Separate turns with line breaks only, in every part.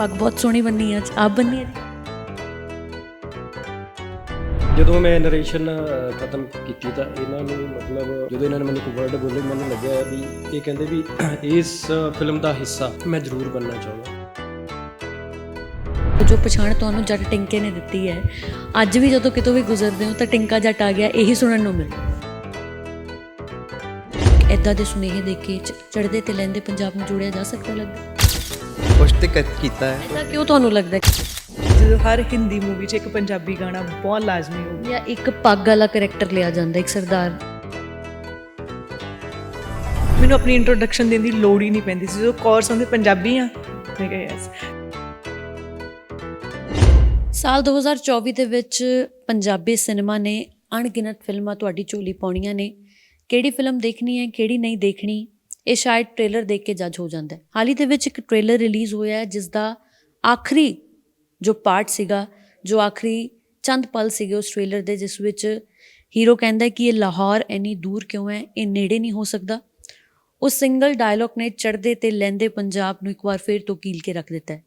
ਪੱਗ ਬਹੁਤ ਸੋਹਣੀ ਬੰਨੀ ਅੱਜ ਆਪ ਬੰਨੀ ਹੈ?
ਜਦੋਂ ਮੈਂ ਨਰੇਸ਼ਨ ਖਤਮ ਕੀਤੀ ਤਾਂ ਇਹਨਾਂ ਨੂੰ ਮਤਲਬ ਜਦੋਂ ਇਹਨਾਂ ਨੇ ਮੈਨੂੰ ਇੱਕ ਵਰਡ ਬੋਲੇ ਮੈਨੂੰ ਲੱਗਿਆ ਵੀ ਇਹ ਕਹਿੰਦੇ ਵੀ ਇਸ ਫਿਲਮ ਦਾ ਹਿੱਸਾ ਮੈਂ ਜ਼ਰੂਰ ਬਣਨਾ ਚਾਹੁੰਦਾ।
ਜੋ ਪਛਾਣ ਤੁਹਾਨੂੰ ਜੱਟ ਟਿੰਕੇ ਨੇ ਦਿੱਤੀ ਹੈ ਅੱਜ ਵੀ ਜਦੋਂ ਕਿਤੋਂ ਵੀ ਗੁਜ਼ਰਦੇ ਹੋ ਤਾਂ ਟਿੰਕਾ ਜੱਟ ਆ ਗਿਆ ਇਹੀ ਸੁਣਨ ਨੂੰ ਮਿਲਦਾ ਇਦਾਂ ਦੇ ਸੁਨੇਹੇ ਦੇ ਕੇ ਚੜਦੇ ਤੇ ਲੈਂਦੇ ਪੰਜਾਬ ਨੂੰ ਜੋੜਿਆ ਜਾ ਸਕਦਾ ਲੱਗਦਾ।
ਕੁਛ ਤੇ ਕੀਤਾ ਹੈ।
ਐਦਾਂ ਕਿਉਂ ਤੁਹਾਨੂੰ ਲੱਗਦਾ ਹੈ?
ਜਦੋਂ ਹਰ ਹਿੰਦੀ ਮੂਵੀ 'ਚ ਇੱਕ ਪੰਜਾਬੀ ਗਾਣਾ ਬਹੁਤ ਲਾਜ਼ਮੀ ਹੋ ਗਿਆ
ਜਾਂ ਇੱਕ ਪੱਗ ਵਾਲਾ ਕੈਰੈਕਟਰ ਲਿਆ ਜਾਂਦਾ ਇੱਕ ਸਰਦਾਰ।
ਮੈਨੂੰ ਆਪਣੀ ਇੰਟਰੋਡਕਸ਼ਨ ਦੇਣ ਦੀ ਲੋੜ ਹੀ ਨਹੀਂ ਪੈਂਦੀ ਸੀ। ਜਦੋਂ ਕੋਰਸ ਹੁੰਦੇ ਪੰਜਾਬੀ ਆ ਮੈਂ ਕਿਹਾ ਯੈਸ
ਸਾਲ 2024 ਦੇ ਵਿੱਚ ਪੰਜਾਬੀ ਸਿਨੇਮਾ ਨੇ ਅਣਗਿਣਤ ਫਿਲਮਾਂ ਤੁਹਾਡੀ ਝੋਲੀ ਪਾਉਣੀਆਂ ਨੇ। ਕਿਹੜੀ ਫਿਲਮ ਦੇਖਣੀ ਹੈ ਕਿਹੜੀ ਨਹੀਂ ਦੇਖਣੀ? ਇਹ ਸ਼ਾਇਦ ਟ੍ਰੇਲਰ ਦੇਖ ਕੇ ਜੱਜ ਹੋ ਜਾਂਦਾ ਹੈ। ਹਾਲ ਹੀ ਦੇ ਵਿੱਚ ਇੱਕ ਟ੍ਰੇਲਰ ਰਿਲੀਜ਼ ਹੋਇਆ ਹੈ ਜਿਸ ਦਾ ਆਖਰੀ ਜੋ ਪਾਰਟ ਸੀਗਾ, ਜੋ ਆਖਰੀ ਚੰਦ ਪਲ ਸੀਗੇ ਉਸ ਟ੍ਰੇਲਰ ਦੇ, ਜਿਸ ਵਿੱਚ ਹੀਰੋ ਕਹਿੰਦਾ ਕਿ ਇਹ ਲਾਹੌਰ ਇੰਨੀ ਦੂਰ ਕਿਉਂ ਹੈ? ਇਹ ਨੇੜੇ ਨਹੀਂ ਹੋ ਸਕਦਾ। ਉਸ ਸਿੰਗਲ ਡਾਇਲੌਗ ਨੇ ਚੜਦੇ ਤੇ ਲੈਂਦੇ ਪੰਜਾਬ ਨੂੰ ਇੱਕ ਵਾਰ ਫੇਰ ਤੋਂ ਕੀਲ ਕੇ ਰੱਖ ਦਿੱਤਾ ਹੈ।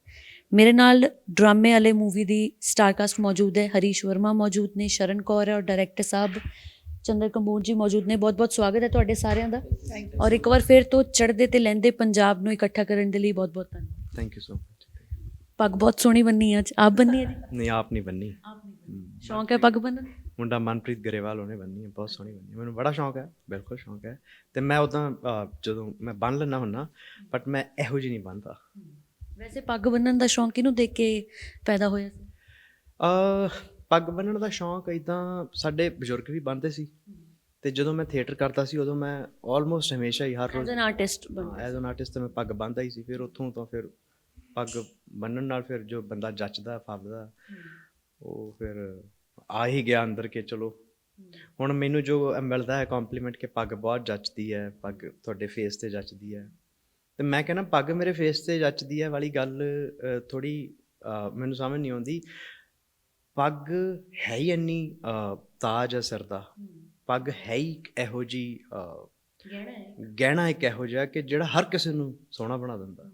ਮੇਰੇ ਨਾਲ ਡਰਾਮੇ ਵਾਲੇ ਮੂਵੀ ਦੀ ਸਟਾਰਕਾਸਟ ਮੌਜੂਦ ਹੈ, ਹਰੀਸ਼ ਵਰਮਾ ਮੌਜੂਦ ਨੇ, ਸ਼ਰਨ ਕੌਰ ਹੈ ਔਰ ਡਾਇਰੈਕਟਰ ਸਾਹਿਬ ਚੰਦਰ ਕੰਬੋਜ ਜੀ ਮੌਜੂਦ ਨੇ। ਬਹੁਤ ਬਹੁਤ ਸਵਾਗਤ ਹੈ ਤੁਹਾਡੇ ਸਾਰਿਆਂ ਦਾ। ਔਰ ਇੱਕ ਵਾਰ ਫੇਰ ਤੋਂ ਚੜਦੇ ਤੇ ਲੈਂਦੇ ਪੰਜਾਬ ਨੂੰ ਇਕੱਠਾ ਕਰਨ ਦੇ ਲਈ ਬਹੁਤ ਬਹੁਤ ਧੰਨਵਾਦ।
ਥੈਂਕ ਯੂ ਸੋ ਮਚ
ਪੱਗ ਬਹੁਤ ਸੋਹਣੀ ਬੰਨੀ ਅੱਜ। ਆਪ ਬੰਨੀ ਹੈ ਜੀ?
ਨਹੀਂ ਆਪ ਨਹੀਂ ਬੰਨੀ।
ਆਪ ਨਹੀਂ ਸ਼ੌਂਕ ਹੈ ਪੱਗ ਬੰਨਣ ਦਾ?
ਮੁੰਡਾ ਮਨਪ੍ਰੀਤ ਗਰੇਵਾਲ ਉਹਨੇ ਬੰਨੀ ਹੈ ਬਹੁਤ ਸੋਹਣੀ ਬੰਨੀ। ਮੈਨੂੰ ਬੜਾ ਸ਼ੌਂਕ ਹੈ ਬਿਲਕੁਲ ਸ਼ੌਂਕ ਹੈ। ਤੇ ਮੈਂ ਉਦਾਂ ਜਦੋਂ ਮੈਂ ਬੰਨ ਲੈਣਾ ਹੁੰਨਾ ਬਟ ਮੈਂ ਇਹੋ ਜਿਹੀ ਨਹੀਂ ਬੰਨਦਾ।
ਵੈਸੇ ਪੱਗ ਬੰਨਣ ਦਾ ਸ਼ੌਂਕ ਕਿਹਨੂੰ ਦੇਖ ਕੇ ਪੈਦਾ ਹੋਇਆ ਸੀ?
ਅ ਪੱਗ ਬੰਨਣ ਦਾ ਸ਼ੌਂਕ ਇਦਾਂ ਸਾਡੇ ਬਜ਼ੁਰਗ ਵੀ ਬੰਨਦੇ ਸੀ ਤੇ ਜਦੋਂ ਮੈਂ ਥੀਏਟਰ ਕਰਦਾ ਸੀ ਉਦੋਂ ਮੈਂ ਆਲਮੋਸਟ ਹਮੇਸ਼ਾ ਹੀ ਹਰ
ਐਜ਼
ਰੋਜ਼
ਐਨ ਆਰਟਿਸਟ ਬਣ
ਐਜ਼ ਐਨ ਆਰਟਿਸਟ ਮੈਂ ਪੱਗ ਬੰਨਦਾ ਹੀ ਸੀ ਫਿਰ ਉੱਥੋਂ ਤੋਂ ਫਿਰ ਪੱਗ ਬੰਨਣ ਨਾਲ ਫਿਰ ਜੋ ਬੰਦਾ ਜੱਚਦਾ ਫੱਬਦਾ ਉਹ ਫਿਰ ਆ ਹੀ ਗਿਆ ਅੰਦਰ ਕੇ ਚਲੋ। ਹੁਣ ਮੈਨੂੰ ਜੋ ਮਿਲਦਾ ਹੈ ਕੰਪਲੀਮੈਂਟ ਕਿ ਪੱਗ ਬਹੁਤ ਜੱਚਦੀ ਹੈ ਪੱਗ ਤੁਹਾਡੇ ਫੇਸ ਤੇ ਜੱਚਦੀ ਹੈ। ਤੇ ਮੈਂ ਕਹਿੰਦਾ ਪੱਗ ਮੇਰੇ ਫੇਸ ਤੇ ਜੱਚਦੀ ਹੈ ਵਾਲੀ ਗੱਲ ਥੋੜੀ ਮੈਨੂੰ ਸਮਝ ਨਹੀਂ ਆਉਂਦੀ। ਪੱਗ ਹੈ ਹੀ ਇੰਨੀ ਤਾਜ ਹੈ ਸਿਰ ਦਾ। ਪੱਗ ਹੈ ਹੀ ਇਹੋ ਜੀ
ਗਹਿਣਾ ਹੈ
ਗਹਿਣਾ ਇੱਕ ਇਹੋ ਜਿਹਾ ਕਿ ਜਿਹੜਾ ਹਰ ਕਿਸੇ ਨੂੰ ਸੋਹਣਾ ਬਣਾ ਦਿੰਦਾ।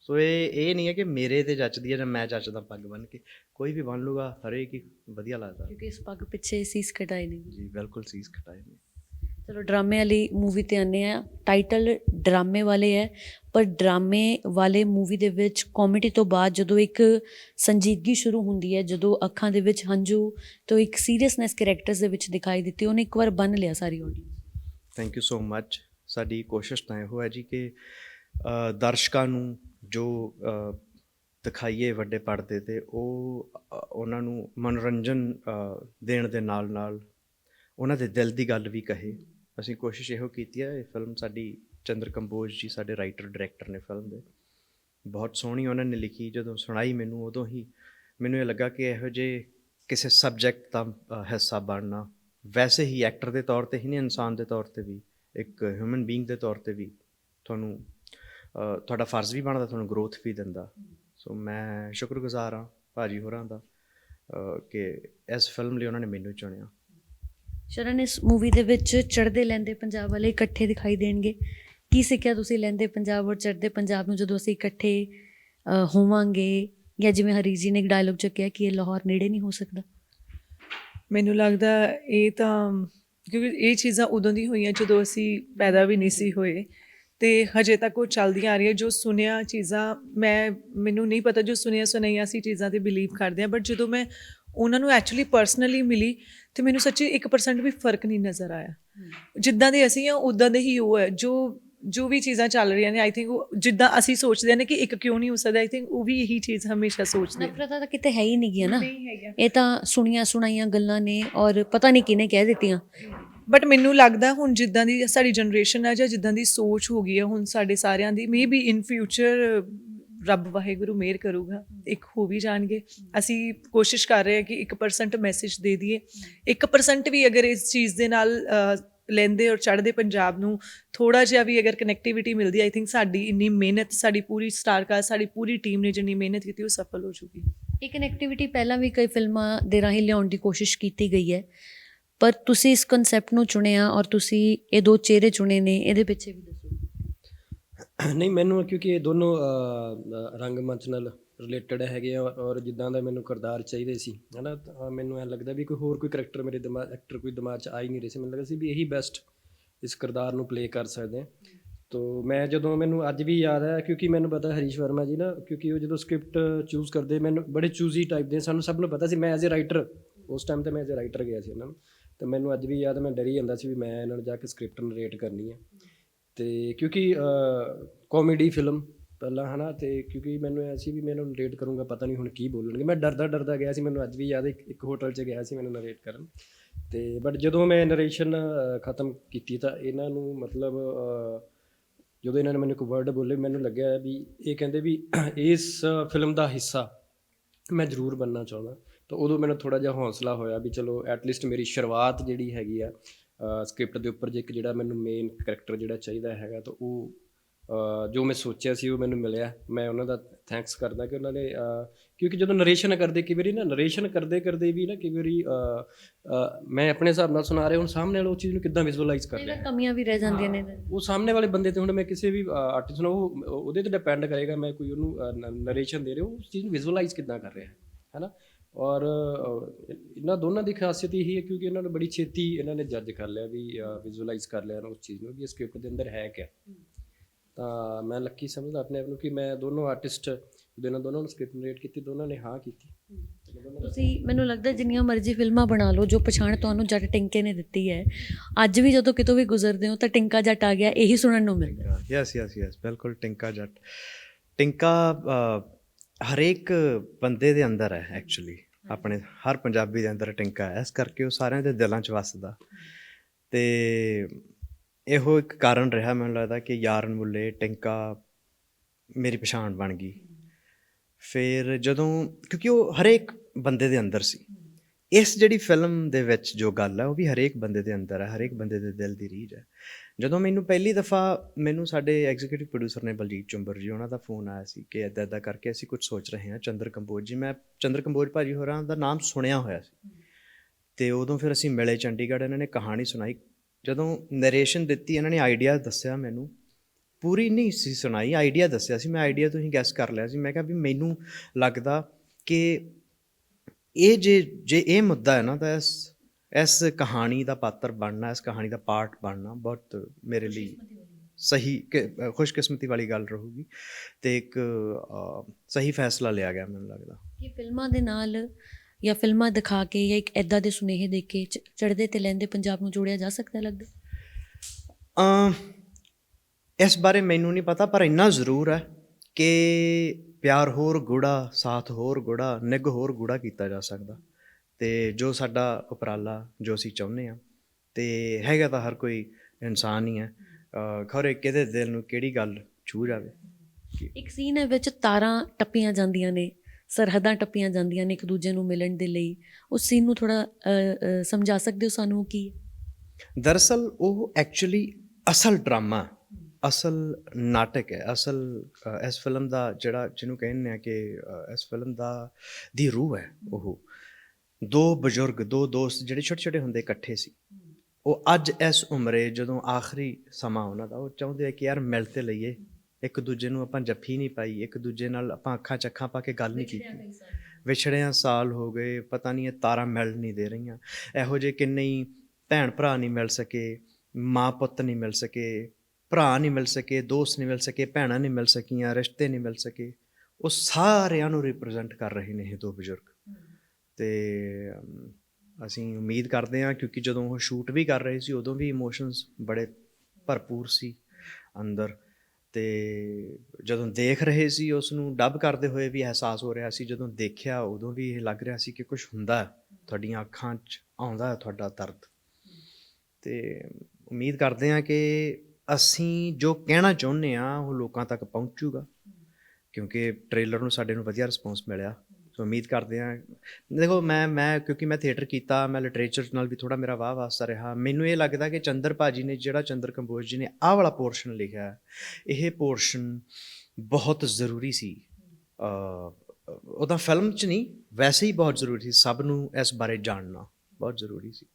ਸੋ ਇਹ ਇਹ ਨਹੀਂ ਹੈ ਕਿ ਮੇਰੇ ਤੇ ਜੱਚਦੀ ਹੈ ਜਾਂ ਮੈਂ ਜੱਚਦਾ ਪੱਗ ਬੰਨ ਕੇ। ਕੋਈ ਵੀ ਬੰਨ ਲੂਗਾ ਹਰੇਕ ਹੀ ਵਧੀਆ ਲੱਗਦਾ।
ਕਿਉਂਕਿ ਇਸ ਪੱਗ ਪਿੱਛੇ ਸੀਸ ਕਟਾਈ ਨਹੀਂ
ਜੀ ਬਿਲਕੁਲ ਸੀਸ ਖਟਾਏ ਨੇ।
ਚਲੋ ਡਰਾਮੇ ਵਾਲੀ ਮੂਵੀ ਤੇ ਆਨੇ ਆ ਟਾਈਟਲ ਡਰਾਮੇ ਵਾਲੇ ਹੈ, ਪਰ ਡਰਾਮੇ ਵਾਲੇ ਮੂਵੀ ਦੇ ਵਿੱਚ ਕਾਮੇਡੀ ਤੋਂ ਬਾਅਦ ਜਦੋਂ ਇੱਕ ਸੰਜੀਦਗੀ ਸ਼ੁਰੂ ਹੁੰਦੀ ਹੈ, ਜਦੋਂ ਅੱਖਾਂ ਦੇ ਵਿੱਚ ਹੰਝੂ ਤੋਂ ਇੱਕ ਸੀਰੀਅਸਨੈਸ ਕੈਰੈਕਟਰਸ ਦੇ ਵਿੱਚ ਦਿਖਾਈ ਦਿੱਤੀ, ਉਹਨੇ ਇੱਕ ਵਾਰ ਬੰਨ ਲਿਆ ਸਾਰੀ audience
thank you so much ਸਾਡੀ ਕੋਸ਼ਿਸ਼ ਤਾਂ ਇਹੋ ਹੈ ਜੀ ਕਿ ਦਰਸ਼ਕਾਂ ਨੂੰ ਜੋ ਦਿਖਾਈਏ ਵੱਡੇ ਪਰਦੇ ਤੇ, ਉਹ ਉਹਨਾਂ ਨੂੰ ਮਨੋਰੰਜਨ ਦੇਣ ਦੇ ਨਾਲ ਨਾਲ ਉਹਨਾਂ ਦੇ ਦਿਲ ਦੀ ਗੱਲ ਵੀ ਕਹੇ। ਅਸੀਂ ਕੋਸ਼ਿਸ਼ ਇਹੋ ਕੀਤੀ ਹੈ, ਇਹ ਫਿਲਮ ਸਾਡੀ ਚੰਦਰ ਕੰਬੋਜ ਜੀ, ਸਾਡੇ ਰਾਈਟਰ ਡਾਇਰੈਕਟਰ ਨੇ ਫਿਲਮ ਦੇ। ਬਹੁਤ ਸੋਹਣੀ ਉਹਨਾਂ ਨੇ ਲਿਖੀ, ਜਦੋਂ ਸੁਣਾਈ ਮੈਨੂੰ, ਉਦੋਂ ਹੀ ਮੈਨੂੰ ਇਹ ਲੱਗਾ ਕਿ ਇਹੋ ਜਿਹੇ ਕਿਸੇ ਸਬਜੈਕਟ ਦਾ ਹਿੱਸਾ ਬਣਨਾ, ਵੈਸੇ ਹੀ ਐਕਟਰ ਦੇ ਤੌਰ ਤੇ ਹੀ ਨਹੀਂ, ਇਨਸਾਨ ਦੇ ਤੌਰ ਤੇ ਵੀ, ਇੱਕ ਹਿਊਮਨ ਬੀਇੰਗ ਦੇ ਤੌਰ ਤੇ ਵੀ ਤੁਹਾਨੂੰ ਤੁਹਾਡਾ ਫਰਜ਼ ਵੀ ਬਣਦਾ, ਤੁਹਾਨੂੰ ਗਰੋਥ ਵੀ ਦਿੰਦਾ। ਸੋ ਮੈਂ ਸ਼ੁਕਰਗੁਜ਼ਾਰ ਹਾਂ ਭਾਜੀ ਹੋਰਾਂ ਦਾ ਕਿ ਇਸ ਫਿਲਮ ਲਈ ਉਹਨਾਂ ਨੇ ਮੈਨੂੰ ਚੁਣਿਆ।
ਸ਼ਰਨ, ਇਸ ਮੂਵੀ ਦੇ ਵਿੱਚ ਚੜਦੇ ਲੈਂਦੇ ਪੰਜਾਬ ਵਾਲੇ ਇਕੱਠੇ ਦਿਖਾਈ ਦੇਣਗੇ। ਕੀ ਸਿੱਖਿਆ ਤੁਸੀਂ ਲੈਂਦੇ ਪੰਜਾਬ ਔਰ ਚੜਦੇ ਪੰਜਾਬ ਨੂੰ ਜਦੋਂ ਅਸੀਂ ਇਕੱਠੇ ਹੋਵਾਂਗੇ? ਜਾਂ ਜਿਵੇਂ ਹਰੀ ਜੀ ਨੇ ਇੱਕ ਡਾਇਲੌਗ ਚੱਕਿਆ ਕਿ ਇਹ ਲਾਹੌਰ ਨੇੜੇ ਨਹੀਂ ਹੋ ਸਕਦਾ।
ਮੈਨੂੰ ਲੱਗਦਾ ਇਹ ਤਾਂ, ਕਿਉਂਕਿ ਇਹ ਚੀਜ਼ਾਂ ਉਦੋਂ ਦੀ ਹੋਈਆਂ ਜਦੋਂ ਅਸੀਂ ਪੈਦਾ ਵੀ ਨਹੀਂ ਸੀ ਹੋਏ। ਤੇ ਹਜੇ ਤੱਕ ਉਹ ਚੱਲਦੀਆਂ ਆ ਰਹੀਆਂ, ਜੋ ਸੁਨਿਆ ਚੀਜ਼ਾਂ, ਮੈਂ, ਮੈਨੂੰ ਨਹੀਂ ਪਤਾ ਜੋ ਸੁਨਿਆ ਸੁਣਾਈਆਂ ਸੀ ਚੀਜ਼ਾਂ ਤੇ ਬਿਲੀਵ ਕਰਦੇ ਆ ਬਟ ਜਦੋਂ ਮੈਂ ਉਹਨਾਂ ਨੂੰ ਐਕਚੁਅਲੀ ਪਰਸਨਲੀ ਮਿਲੀ ਤੇ ਮੈਨੂੰ ਸੱਚੀ 1% ਵੀ ਫ਼ਰਕ ਨਹੀਂ ਨਜ਼ਰ ਆਇਆ। ਜਿੱਦਾਂ ਦੇ ਅਸੀਂ ਆ ਉਦਾਂ ਦੇ ਹੀ ਉਹ ਹੈ। ਜੋ ਜੋ ਵੀ ਚੀਜ਼ਾਂ ਚੱਲ ਰਹੀਆਂ ਨੇ ਆਈ ਥਿੰਕ ਜਿੱਦਾਂ ਅਸੀਂ ਸੋਚਦੇ ਨੇ ਕਿ ਇੱਕ ਕਿਉਂ ਨਹੀਂ ਹੋ ਸਕਦਾ ਆਈ ਥਿੰਕ ਉਹ ਵੀ ਇਹੀ ਚੀਜ਼ ਹਮੇਸ਼ਾ ਸੋਚਦੇ ਨੇ।
ਨਫ਼ਰਤਾਂ ਤਾਂ ਕਿਤੇ ਹੈ ਹੀ ਨਹੀਂ ਗਿਆ ਨਾ। ਇਹ ਤਾਂ ਸੁਣੀਆਂ ਸੁਣਾਈਆਂ ਗੱਲਾਂ ਨੇ ਔਰ ਪਤਾ ਨਹੀਂ ਕਿਹਨੇ ਕਹਿ ਦਿੱਤੀਆਂ।
ਬਟ ਮੈਨੂੰ ਲੱਗਦਾ ਹੁਣ ਜਿੱਦਾਂ ਦੀ ਸਾਡੀ ਜਨਰੇਸ਼ਨ ਹੈ ਜਾਂ ਜਿੱਦਾਂ ਦੀ ਸੋਚ ਹੋ ਗਈ ਹੈ ਹੁਣ ਸਾਡੇ ਸਾਰਿਆਂ ਦੀ ਮੇ ਬੀ ਇਨ ਫਿਊਚਰ ਰੱਬ ਵਾਹਿਗੁਰੂ ਮਿਹਰ ਕਰੂਗਾ ਇੱਕ ਹੋ ਵੀ ਜਾਣਗੇ। ਅਸੀਂ ਕੋਸ਼ਿਸ਼ ਕਰ ਰਹੇ ਹਾਂ ਕਿ 1% ਮੈਸੇਜ ਦੇ ਦਈਏ। 1% ਵੀ ਅਗਰ ਇਸ ਚੀਜ਼ ਦੇ ਨਾਲ ਲੈਂਦੇ ਔਰ ਚੜ੍ਹਦੇ ਪੰਜਾਬ ਨੂੰ ਥੋੜਾ ਜਿਹਾ ਵੀ ਅਗਰ ਕਨੈਕਟੀਵਿਟੀ ਮਿਲਦੀ ਆਈ ਥਿੰਕ ਸਾਡੀ ਇੰਨੀ ਮਿਹਨਤ ਸਾਡੀ ਪੂਰੀ ਸਟਾਰਕਾਸਟ ਸਾਡੀ ਪੂਰੀ ਟੀਮ ਨੇ ਜਿੰਨੀ ਮਿਹਨਤ ਕੀਤੀ ਉਹ ਸਫਲ ਹੋ ਚੁੱਕੀ
ਇਹ ਕਨੈਕਟੀਵਿਟੀ ਪਹਿਲਾਂ ਵੀ ਕਈ ਫਿਲਮਾਂ ਦੇ ਰਾਹੀਂ ਲਿਆਉਣ ਦੀ ਕੋਸ਼ਿਸ਼ ਕੀਤੀ ਗਈ ਹੈ ਪਰ ਤੁਸੀਂ ਇਸ ਕਨਸੈਪਟ ਨੂੰ ਚੁਣਿਆ ਔਰ ਤੁਸੀਂ ਇਹ ਦੋ ਚਿਹਰੇ ਚੁਣੇ ਨੇ ਇਹਦੇ ਪਿੱਛੇ ਵੀ
ਨਹੀਂ ਮੈਨੂੰ ਕਿਉਂਕਿ ਇਹ ਦੋਨੋਂ ਅ, ਅ, ਰੰਗਮੰਚ ਨਾਲ ਰਿਲੇਟਡ ਹੈਗੇ ਆ ਔਰ ਜਿੱਦਾਂ ਦਾ ਮੈਨੂੰ ਕਿਰਦਾਰ ਚਾਹੀਦੇ ਸੀ ਹਨਾ? ਤਾਂ ਮੈਨੂੰ ਐਂ ਲੱਗਦਾ ਵੀ ਕੋਈ ਹੋਰ ਕੋਈ ਕਰੈਕਟਰ ਮੇਰੇ ਦਿਮਾਗ ਐਕਟਰ ਕੋਈ ਦਿਮਾਗ 'ਚ ਆ ਹੀ ਨਹੀਂ ਰਿਹਾ ਸੀ। ਮੈਨੂੰ ਲੱਗਦਾ ਸੀ ਵੀ ਇਹੀ ਬੈਸਟ ਇਸ ਕਿਰਦਾਰ ਨੂੰ ਪਲੇ ਕਰ ਸਕਦੇ ਆ। ਤੋ ਮੈਂ ਜਦੋਂ ਮੈਨੂੰ ਅੱਜ ਵੀ ਯਾਦ ਹੈ ਕਿਉਂਕਿ ਮੈਨੂੰ ਪਤਾ ਹਰੀਸ਼ ਵਰਮਾ ਜੀ ਨਾ ਕਿਉਂਕਿ ਉਹ ਜਦੋਂ ਸਕ੍ਰਿਪਟ ਚੂਜ਼ ਕਰਦੇ ਮੈਨੂੰ ਬੜੇ ਚੂਜ਼ੀ ਟਾਈਪ ਦੇ ਸਾਨੂੰ ਸਭ ਨੂੰ ਪਤਾ ਸੀ ਮੈਂ ਐਜ਼ ਅ ਰਾਈਟਰ ਉਸ ਟਾਈਮ ਤੇ ਮੈਂ ਐਜ਼ ਅ ਰਾਈਟਰ ਗਿਆ ਸੀ ਉਹਨਾਂ ਨੂੰ ਤੇ ਮੈਨੂੰ ਅੱਜ ਵੀ ਯਾਦ ਹੈ, ਮੈਂ ਡਰੀ ਜਾਂਦਾ ਸੀ ਵੀ ਮੈਂ ਇਹਨਾਂ ਨੂੰ ਜਾ ਕੇ ਸਕ੍ਰਿਪਟ ਨਰੇਟ ਕਰਨੀ ਹੈ ਤੇ ਕਿਉਂਕਿ ਕਾਮੇਡੀ ਫਿਲਮ ਪਹਿਲਾਂ, ਹਨਾ, ਤੇ ਕਿਉਂਕਿ ਮੈਨੂੰ ਐ ਸੀ ਵੀ ਮੈਂ ਇਹਨੂੰ ਨਰੇਟ ਕਰੂੰਗਾ, ਪਤਾ ਨਹੀਂ ਹੁਣ ਕੀ ਬੋਲਣਗੇ। ਮੈਂ ਡਰਦਾ ਡਰਦਾ ਗਿਆ ਸੀ, ਮੈਨੂੰ ਅੱਜ ਵੀ ਯਾਦ ਹੈ, ਇੱਕ- ਹੋਟਲ 'ਚ ਗਿਆ ਸੀ ਮੈਨੂੰ ਨਰੇਟ ਕਰਨ। ਤੇ ਬਟ ਜਦੋਂ ਮੈਂ ਨਰੇਸ਼ਨ ਖਤਮ ਕੀਤੀ ਤਾਂ ਇਹਨਾਂ ਨੂੰ ਮਤਲਬ ਜਦੋਂ ਇਹਨਾਂ ਨੇ ਮੈਨੂੰ ਇੱਕ ਵਰਡ ਬੋਲੇ, ਮੈਨੂੰ ਲੱਗਿਆ ਵੀ ਇਹ ਕਹਿੰਦੇ ਵੀ ਇਸ ਫਿਲਮ ਦਾ ਹਿੱਸਾ ਮੈਂ ਜ਼ਰੂਰ ਬਣਨਾ ਚਾਹੁੰਦਾ। ਤਾਂ ਉਦੋਂ ਮੈਨੂੰ ਥੋੜਾ ਜਿਹਾ ਹੌਸਲਾ ਹੋਇਆ ਵੀ ਚਲੋ ਐਟਲੀਸਟ ਮੇਰੀ ਸ਼ੁਰੂਆਤ ਜਿਹੜੀ ਹੈਗੀ ਆ ਸਕ੍ਰਿਪਟ ਦੇ ਉੱਪਰ ਜੇ ਇੱਕ ਜਿਹੜਾ ਮੈਨੂੰ ਮੇਨ ਕੈਰੈਕਟਰ ਜਿਹੜਾ ਚਾਹੀਦਾ ਹੈਗਾ ਤਾਂ ਉਹ ਜੋ ਮੈਂ ਸੋਚਿਆ ਸੀ ਉਹ ਮੈਨੂੰ ਮਿਲਿਆ। ਮੈਂ ਉਹਨਾਂ ਦਾ ਥੈਂਕਸ ਕਰਦਾ ਕਿ ਉਹਨਾਂ ਨੇ ਕਿਉਂਕਿ ਜਦੋਂ ਨਰੇਸ਼ਨ ਕਰਦੇ ਕਈ ਵਾਰੀ ਨਾ ਨਰੇਸ਼ਨ ਕਰਦੇ ਕਰਦੇ ਵੀ ਨਾ ਕਈ ਵਾਰੀ ਮੈਂ ਆਪਣੇ ਹਿਸਾਬ ਨਾਲ ਸੁਣਾ ਰਿਹਾ ਹੁਣ ਸਾਹਮਣੇ ਵਾਲਾ ਉਹ ਚੀਜ਼ ਨੂੰ ਕਿੱਦਾਂ ਵਿਜ਼ੂਅਲਾਈਜ਼ ਕਰ ਰਿਹਾ
ਕਮੀਆਂ ਵੀ ਰਹਿ ਜਾਂਦੀਆਂ ਨੇ।
ਉਹ ਸਾਹਮਣੇ ਵਾਲੇ ਬੰਦੇ ਤੇ ਹੁਣ ਮੈਂ ਕਿਸੇ ਵੀ ਆਰਟਿਸਟ ਨੂੰ ਉਹ ਉਹਦੇ ਤੇ ਡਿਪੈਂਡ ਕਰੇਗਾ ਮੈਂ ਕੋਈ ਉਹਨੂੰ ਨਰੇਸ਼ਨ ਦੇ ਰਿਹਾ ਉਸ ਚੀਜ਼ ਨੂੰ ਵਿਜ਼ੂਅਲਾਈਜ਼ ਕਿੱਦਾਂ ਕਰ ਰਿਹਾ ਹੈ ਹੈਨਾ ਔਰ ਇਹਨਾਂ ਦੋਨਾਂ ਦੀ ਖਾਸੀਅਤ ਇਹੀ ਹੈ ਕਿਉਂਕਿ ਇਹਨਾਂ ਨੇ ਬੜੀ ਛੇਤੀ ਇਹਨਾਂ ਨੇ ਜੱਜ ਕਰ ਲਿਆ ਵੀ ਵਿਜ਼ੂਅਲਾਈਜ਼ ਕਰ ਲਿਆ ਉਸ ਚੀਜ਼ ਨੂੰ ਵੀ ਇਹ ਸਕ੍ਰਿਪਟ ਦੇ ਅੰਦਰ ਹੈ ਕਿਆ। ਤਾਂ ਮੈਂ ਲੱਕੀ ਸਮਝਦਾ ਆਪਣੇ ਆਪ ਨੂੰ ਕਿ ਮੈਂ ਦੋਨੋਂ ਆਰਟਿਸਟ ਇਹਨਾਂ ਦੋਨਾਂ ਨੂੰ ਸਕ੍ਰਿਪਟ ਨਰੇਟ ਕੀਤੀ ਦੋਨਾਂ ਨੇ ਹਾਂ ਕੀਤੀ।
ਤੁਸੀਂ ਮੈਨੂੰ ਲੱਗਦਾ ਜਿੰਨੀਆਂ ਮਰਜ਼ੀ ਫਿਲਮਾਂ ਬਣਾ ਲਓ ਜੋ ਪਛਾਣ ਤੁਹਾਨੂੰ ਜੱਟ ਟਿੰਕੇ ਨੇ ਦਿੱਤੀ ਹੈ ਅੱਜ ਵੀ ਜਦੋਂ ਕਿਤੋਂ ਵੀ ਗੁਜ਼ਰਦੇ ਹੋ ਤਾਂ ਟਿੰਕਾ ਜੱਟ ਆ ਗਿਆ ਇਹੀ ਸੁਣਨ ਨੂੰ ਮਿਲਦਾ।
ਯੈਸ ਯੈਸ ਯੈਸ ਬਿਲਕੁਲ ਟਿੰਕਾ ਜੱਟ। ਟਿੰਕਾ ਹਰੇਕ ਬੰਦੇ ਦੇ ਅੰਦਰ ਹੈ ਐਕਚੁਅਲੀ ਆਪਣੇ ਹਰ ਪੰਜਾਬੀ ਦੇ ਅੰਦਰ ਟਿੰਕਾ ਹੈ, ਇਸ ਕਰਕੇ ਉਹ ਸਾਰਿਆਂ ਦੇ ਦਿਲਾਂ 'ਚ ਵੱਸਦਾ। ਤੇ ਇਹੋ ਇੱਕ ਕਾਰਨ ਰਿਹਾ ਮੈਨੂੰ ਲੱਗਦਾ ਕਿ ਯਾਰਨ ਮੁੱਲੇ ਟਿੰਕਾ ਮੇਰੀ ਪਛਾਣ ਬਣ ਗਈ। ਫਿਰ ਜਦੋਂ, ਕਿਉਂਕਿ ਉਹ ਹਰੇਕ ਬੰਦੇ ਦੇ ਅੰਦਰ ਸੀ। ਇਸ ਜਿਹੜੀ ਫਿਲਮ ਦੇ ਵਿੱਚ ਜੋ ਗੱਲ ਹੈ, ਉਹ ਵੀ ਹਰੇਕ ਬੰਦੇ ਦੇ ਅੰਦਰ ਹੈ, ਹਰੇਕ ਬੰਦੇ ਦੇ ਦਿਲ ਦੀ ਰੀਝ ਹੈ। ਜਦੋਂ ਮੈਨੂੰ ਪਹਿਲੀ ਦਫਾ ਮੈਨੂੰ ਸਾਡੇ ਐਗਜ਼ੀਕਿਊਟਿਵ ਪ੍ਰੋਡਿਊਸਰ ਨੇ ਬਲਜੀਤ ਚੁੰਬਰ ਜੀ, ਉਹਨਾਂ ਦਾ ਫੋਨ ਆਇਆ ਸੀ ਕਿ ਇਦਾਂ ਇਦਾਂ ਕਰਕੇ ਅਸੀਂ ਕੁਝ ਸੋਚ ਰਹੇ ਹਾਂ ਚੰਦਰ ਕੰਬੋਜ ਜੀ। ਮੈਂ ਚੰਦਰ ਕੰਬੋਜ ਭਾਜੀ ਹੋਰਾਂ ਦਾ ਨਾਮ ਸੁਣਿਆ ਹੋਇਆ ਸੀ। ਤੇ ਉਦੋਂ ਫਿਰ ਅਸੀਂ ਮਿਲੇ ਚੰਡੀਗੜ੍ਹ, ਇਹਨਾਂ ਨੇ ਕਹਾਣੀ ਸੁਣਾਈ। ਜਦੋਂ ਨਰੇਸ਼ਨ ਦਿੱਤੀ, ਇਹਨਾਂ ਨੇ ਆਈਡੀਆ ਦੱਸਿਆ ਮੈਨੂੰ। ਪੂਰੀ ਨਹੀਂ ਸੀ ਸੁਣਾਈ ਆਈਡੀਆ ਦੱਸਿਆ ਸੀ। ਮੈਂ ਆਈਡੀਆ ਤੋਂ ਹੀ ਗੈਸ ਕਰ ਲਿਆ ਸੀ। ਮੈਂ ਕਿਹਾ ਵੀ ਮੈਨੂੰ ਲੱਗਦਾ ਕਿ ਇਹ ਜੇ ਜੇ ਇਹ ਮੁੱਦਾ ਹੈ ਨਾ, ਤਾਂ ਇਸ ਇਸ ਕਹਾਣੀ ਦਾ ਪਾਤਰ ਬਣਨਾ ਇਸ ਕਹਾਣੀ ਦਾ ਪਾਰਟ ਬਣਨਾ ਬਹੁਤ ਮੇਰੇ ਲਈ ਸਹੀ ਅ, ਖੁਸ਼ਕਿਸਮਤੀ ਵਾਲੀ ਗੱਲ ਰਹੂਗੀ ਤੇ ਇੱਕ ਅ, ਸਹੀ ਫੈਸਲਾ ਲਿਆ ਗਿਆ ਮੈਨੂੰ ਲੱਗਦਾ।
ਕਿ ਫਿਲਮਾਂ ਦੇ ਨਾਲ ਜਾਂ ਫਿਲਮਾਂ ਦਿਖਾ ਕੇ ਜਾਂ ਇੱਕ ਐਦਾਂ ਦੇ ਸੁਨੇਹੇ ਦੇ ਕੇ ਚੜਦੇ ਤੇ ਲੈਂਦੇ ਪੰਜਾਬ ਨੂੰ ਜੋੜਿਆ ਜਾ ਸਕਦਾ ਲੱਗਦਾ?
ਅਮ ਇਸ ਬਾਰੇ ਮੈਨੂੰ ਨਹੀਂ ਪਤਾ ਪਰ ਇੰਨਾ ਜ਼ਰੂਰ ਹੈ ਕਿ ਪਿਆਰ ਹੋਰ ਗੂੜਾ ਸਾਥ ਹੋਰ ਗੂੜਾ ਨਿੱਘ ਹੋਰ ਗੂੜਾ ਕੀਤਾ ਜਾ ਸਕਦਾ। ਤੇ ਜੋ ਸਾਡਾ ਉਪਰਾਲਾ ਜੋ ਅਸੀਂ ਚਾਹੁੰਦੇ ਆ ਤੇ ਹੈਗਾ ਤਾਂ ਹਰ ਕੋਈ ਇਨਸਾਨ ਹੀ ਹੈ। ਖਰੇ ਕਿਹਦੇ ਦਿਲ ਨੂੰ ਕਿਹੜੀ ਗੱਲ ਛੂ ਜਾਵੇ?
ਇੱਕ ਸੀਨ ਹੈ ਵਿੱਚ ਤਾਰਾਂ ਟੱਪੀਆਂ ਜਾਂਦੀਆਂ ਨੇ ਸਰਹੱਦਾਂ ਟੱਪੀਆਂ ਜਾਂਦੀਆਂ ਨੇ ਇੱਕ ਦੂਜੇ ਨੂੰ ਮਿਲਣ ਦੇ ਲਈ। ਉਸ ਸੀਨ ਨੂੰ ਥੋੜਾ ਸਮਝਾ ਸਕਦੇ ਹੋ ਸਾਨੂੰ ਕੀ ਹੈ?
ਦਰਅਸਲ ਉਹ ਐਕਚੁਅਲੀ ਅਸਲ ਡਰਾਮਾ ਅਸਲ ਨਾਟਕ ਹੈ। ਅਸਲ ਇਸ ਫਿਲਮ ਦਾ ਜਿਹੜਾ ਜਿਹਨੂੰ ਕਹਿੰਦੇ ਆ ਕਿ ਇਸ ਫਿਲਮ ਦਾ ਦੀ ਰੂਹ ਹੈ ਉਹ। ਦੋ ਬਜ਼ੁਰਗ ਦੋ ਦੋਸਤ ਜਿਹੜੇ ਛੋਟੇ ਛੋਟੇ ਹੁੰਦੇ ਇਕੱਠੇ ਸੀ। ਉਹ ਅੱਜ ਇਸ ਉਮਰੇ ਜਦੋਂ ਆਖਰੀ ਸਮਾਂ ਉਹਨਾਂ ਦਾ ਉਹ ਚਾਹੁੰਦੇ ਆ ਕਿ ਯਾਰ ਮਿਲ ਤੇ ਲਈਏ। ਇੱਕ ਦੂਜੇ ਨੂੰ ਆਪਾਂ ਜੱਫੀ ਨਹੀਂ ਪਾਈ ਇੱਕ ਦੂਜੇ ਨਾਲ ਆਪਾਂ ਅੱਖਾਂ ਚੱਖਾਂ ਪਾ ਕੇ ਗੱਲ ਨਹੀਂ ਕੀਤੀ। ਵਿਛੜਿਆਂ ਸਾਲ ਹੋ ਗਏ ਪਤਾ ਨਹੀਂ ਇਹ ਤਾਰਾਂ ਮਿਲ ਨਹੀਂ ਦੇ ਰਹੀਆਂ। ਇਹੋ ਜਿਹੇ ਕਿੰਨੇ ਹੀ ਭੈਣ ਭਰਾ ਨਹੀਂ ਮਿਲ ਸਕੇ ਮਾਂ ਪੁੱਤ ਨਹੀਂ ਮਿਲ ਸਕੇ ਭਰਾ ਨਹੀਂ ਮਿਲ ਸਕੇ ਦੋਸਤ ਨਹੀਂ ਮਿਲ ਸਕੇ ਭੈਣਾਂ ਨਹੀਂ ਮਿਲ ਸਕੀਆਂ ਰਿਸ਼ਤੇ ਨਹੀਂ ਮਿਲ ਸਕੇ। ਉਹ ਸਾਰਿਆਂ ਨੂੰ ਰਿਪਰੈਜ਼ੈਂਟ ਕਰ ਰਹੇ ਨੇ ਇਹ ਦੋ ਬਜ਼ੁਰਗ। ਤੇ ਅਸੀਂ ਉਮੀਦ ਕਰਦੇ ਹਾਂ ਕਿਉਂਕਿ ਜਦੋਂ ਉਹ ਸ਼ੂਟ ਵੀ ਕਰ ਰਹੇ ਸੀ, ਉਦੋਂ ਵੀ ਇਮੋਸ਼ਨਸ ਬੜੇ ਭਰਪੂਰ ਸੀ ਅੰਦਰ ਤੇ ਜਦੋਂ ਦੇਖ ਰਹੇ ਸੀ ਉਸ ਨੂੰ ਡੱਬ ਕਰਦੇ ਹੋਏ ਵੀ ਅਹਿਸਾਸ ਹੋ ਰਿਹਾ ਸੀ, ਜਦੋਂ ਦੇਖਿਆ ਉਦੋਂ ਵੀ ਇਹ ਲੱਗ ਰਿਹਾ ਸੀ ਕਿ ਕੁਝ ਹੁੰਦਾ ਤੁਹਾਡੀਆਂ ਅੱਖਾਂ 'ਚ ਆਉਂਦਾ ਤੁਹਾਡਾ ਦਰਦ। ਤੇ ਉਮੀਦ ਕਰਦੇ ਹਾਂ ਕਿ ਅਸੀਂ ਜੋ ਕਹਿਣਾ ਚਾਹੁੰਦੇ ਆ ਉਹ ਲੋਕਾਂ ਤੱਕ ਪਹੁੰਚੂਗਾ, ਕਿਉਂਕਿ ਟ੍ਰੇਲਰ ਨੂੰ ਸਾਡੇ ਨੂੰ ਵਧੀਆ ਰਿਸਪੌਂਸ ਮਿਲਿਆ। ਸੋ ਉਮੀਦ ਕਰਦੇ ਹਾਂ। ਦੇਖੋ, ਮੈਂ ਮੈਂ ਕਿਉਂਕਿ ਮੈਂ ਥੀਏਟਰ ਕੀਤਾ, ਮੈਂ ਲਿਟਰੇਚਰ ਨਾਲ ਵੀ ਥੋੜਾ ਮੇਰਾ ਵਾਹ ਵਾਸਤਾ ਰਿਹਾ। ਮੈਨੂੰ ਇਹ ਲੱਗਦਾ ਕਿ ਚੰਦਰ ਭਾਜੀ ਨੇ, ਜਿਹੜਾ ਚੰਦਰ ਕੰਬੋਜ ਜੀ ਨੇ ਆਹ ਵਾਲਾ ਪੋਰਸ਼ਨ ਲਿਖਿਆ, ਇਹ ਪੋਰਸ਼ਨ ਬਹੁਤ ਜ਼ਰੂਰੀ ਸੀ। ਅ ਉਹਦਾ ਫਿਲਮ 'ਚ ਨਹੀਂ, ਵੈਸੇ ਹੀ ਬਹੁਤ ਜ਼ਰੂਰੀ ਸੀ। ਸਭ ਨੂੰ ਇਸ ਬਾਰੇ ਜਾਣਨਾ ਬਹੁਤ ਜ਼ਰੂਰੀ ਸੀ।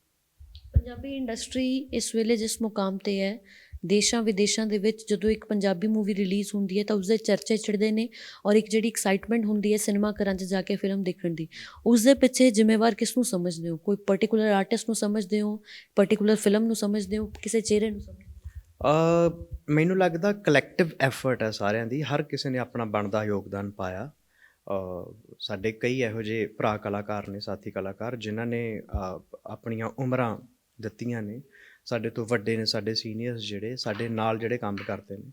ਪੰਜਾਬੀ ਇੰਡਸਟਰੀ ਇਸ ਵੇਲੇ ਜਿਸ ਮੁਕਾਮ ਤੇ ਹੈ ਦੇਸ਼ਾਂ ਵਿਦੇਸ਼ਾਂ ਦੇ ਵਿੱਚ ਜਦੋਂ ਇੱਕ ਪੰਜਾਬੀ ਮੂਵੀ ਰਿਲੀਜ਼ ਹੁੰਦੀ ਹੈ ਤਾਂ ਉਸ ਦੇ ਚਰਚੇ ਛਿੜਦੇ ਨੇ ਔਰ ਇੱਕ ਜਿਹੜੀ ਐਕਸਾਈਟਮੈਂਟ ਹੁੰਦੀ ਹੈ ਸਿਨੇਮਾ ਘਰਾਂ 'ਚ ਜਾ ਕੇ ਫਿਲਮ ਦੇਖਣ ਦੀ ਉਸ ਦੇ ਪਿੱਛੇ ਜ਼ਿੰਮੇਵਾਰ ਕਿਸ ਨੂੰ ਸਮਝਦੇ ਹੋ? ਕੋਈ ਪਾਰਟਿਕੂਲਰ ਆਰਟਿਸਟ ਨੂੰ ਸਮਝਦੇ ਹੋ? ਪਾਰਟਿਕੂਲਰ ਫਿਲਮ ਨੂੰ ਸਮਝਦੇ ਹੋ? ਕਿਸੇ ਚਿਹਰੇ ਨੂੰ ਸਮਝਦੇ ਹੋ?
ਅ ਮੈਨੂੰ ਲੱਗਦਾ ਕਲੈਕਟਿਵ ਐਫਰਟ ਹੈ ਸਾਰਿਆਂ ਦੀ, ਹਰ ਕਿਸੇ ਨੇ ਆਪਣਾ ਬਣਦਾ ਯੋਗਦਾਨ ਪਾਇਆ। ਸਾਡੇ ਕਈ ਇਹੋ ਜਿਹੇ ਭਰਾ ਕਲਾਕਾਰ ਨੇ, ਸਾਥੀ ਕਲਾਕਾਰ, ਜਿਨ੍ਹਾਂ ਨੇ ਆਪਣੀਆਂ ਉਮਰਾਂ ਦਿੱਤੀਆਂ ਨੇ। ਸਾਡੇ ਤੋਂ ਵੱਡੇ ਨੇ ਸਾਡੇ ਸੀਨੀਅਰਸ ਜਿਹੜੇ ਸਾਡੇ ਨਾਲ ਜਿਹੜੇ ਕੰਮ ਕਰਦੇ ਨੇ।